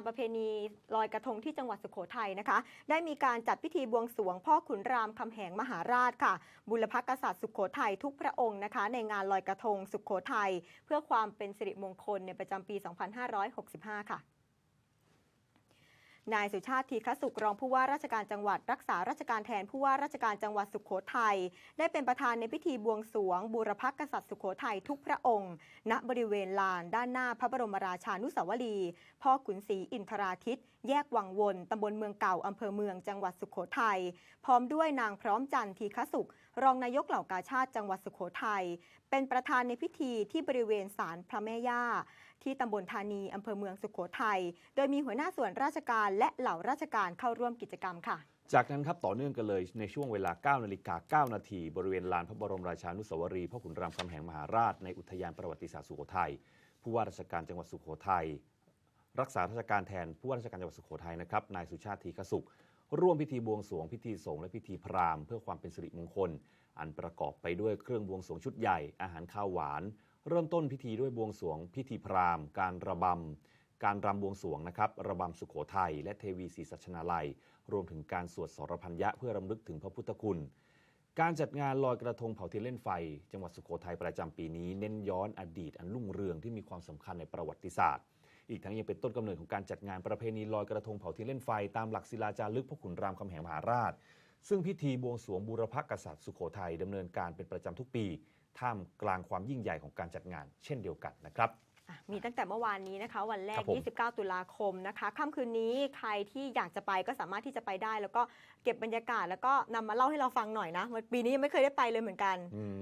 านประเพณีลอยกระทงที่จังหวัดสุโขทัยนะคะ ได้มีการจัดพิธีบวงสรวงพ่อขุนรามคำแหงมหาราชค่ะ บุรพกษัตริย์สุโขทัยทุกพระองค์นะคะ ในงานลอยกระทงสุโขทัยเพื่อความเป็นสิริมงคลในประจำปี 2565 ค่ะ นายสุชาติทีฆสุขรองผู้ว่าราชการจังหวัดรักษาราชการแทนผู้ว่าราชการจังหวัดสุขโขทัยได้เป็นประธานในพิธีบวงสรวง บูรพกษัตริย์สุขโขทัยทุกพระองค์ ณบริเวณลานด้านหน้าพระบรมราชานุสาวรีย์พ่อขุนศรีอินทราทิต แยกวังวนตำบลเมืองเก่าอำเภอเมืองจังหวัดสุขโขทัยพร้อมด้วยนางพร้อมจันทร์ทีฆสุข รองนายกเหล่ากาชาติจังหวัดสุขโขทัยเป็นประธานในพิธีที่บริเวณศาลพระแม่ย่า ที่ตำบลธานีอำเภอเมืองสุขโขทัย โดยมีหัวหน้าส่วนราชการและเหล่าราชการเข้าร่วมกิจกรรมค่ะ จากนั้นครับต่อเนื่องกันเลยในช่วงเวลา 9 นาฬิกา 9 นาที บริเวณลานพระบรมราชานุสาวรีย์พ่อขุนรามคำแหงมหาราชในอุทยานประวัติศาสตร์สุโขทัยผู้ว่าราชการจังหวัดสุโขทัยรักษาราชการแทนผู้ว่าราชการจังหวัดสุโขทัยนะครับนายสุชาติทีขสุข ร่วมพิธีบวงสรวงพิธีสงฆ์และพิธีพราหมณ์เพื่อความเป็นสิริมงคล อันประกอบไปด้วยเครื่องบวงสรวงชุดใหญ่อาหารข้าวหวาน เริ่มต้นพิธีด้วยบวงสรวง พิธีพราหมณ์ การระบำ การรำบวงสรวงนะครับระบำสุโขทัยและเทวีศรีสัชนาลัย รวมถึงการสวดสรพัญญะเพื่อรำลึกถึงพระพุทธคุณ การจัดงานลอยกระทงเผาเทียนเล่นไฟ จังหวัดสุโขทัยประจำปีนี้ เน้นย้อนอดีตอันรุ่งเรืองที่มีความสำคัญในประวัติศาสตร์อีกทั้งยังเป็นต้นกำเนิดของการจัดงานประเพณีลอยกระทงเผาเทียนเล่นไฟตามหลักศิลาจารึกพระขุนรามคำแหงมหาราช ซึ่งพิธีบวงสรวงบูรพกษัตริย์สุโขทัยดำเนินการเป็นประจำทุกปี ท่ามกลางความยิ่งใหญ่ของการจัดงาน เช่นเดียวกันนะครับอะมีตั้งแต่เมื่อวานนี้นะคะ วันแรคกรับผม29 ตุลาคมนะคะค่ำคืนนี้ใครที่อยากจะไปก็สามารถที่จะไปได้ แล้วก็เก็บบรรยากาศแล้วก็นำมาเล่าให้เราฟังหน่อยนะวันปีนี้ยังไม่เคยได้ไปเลยเหมือนกันอืม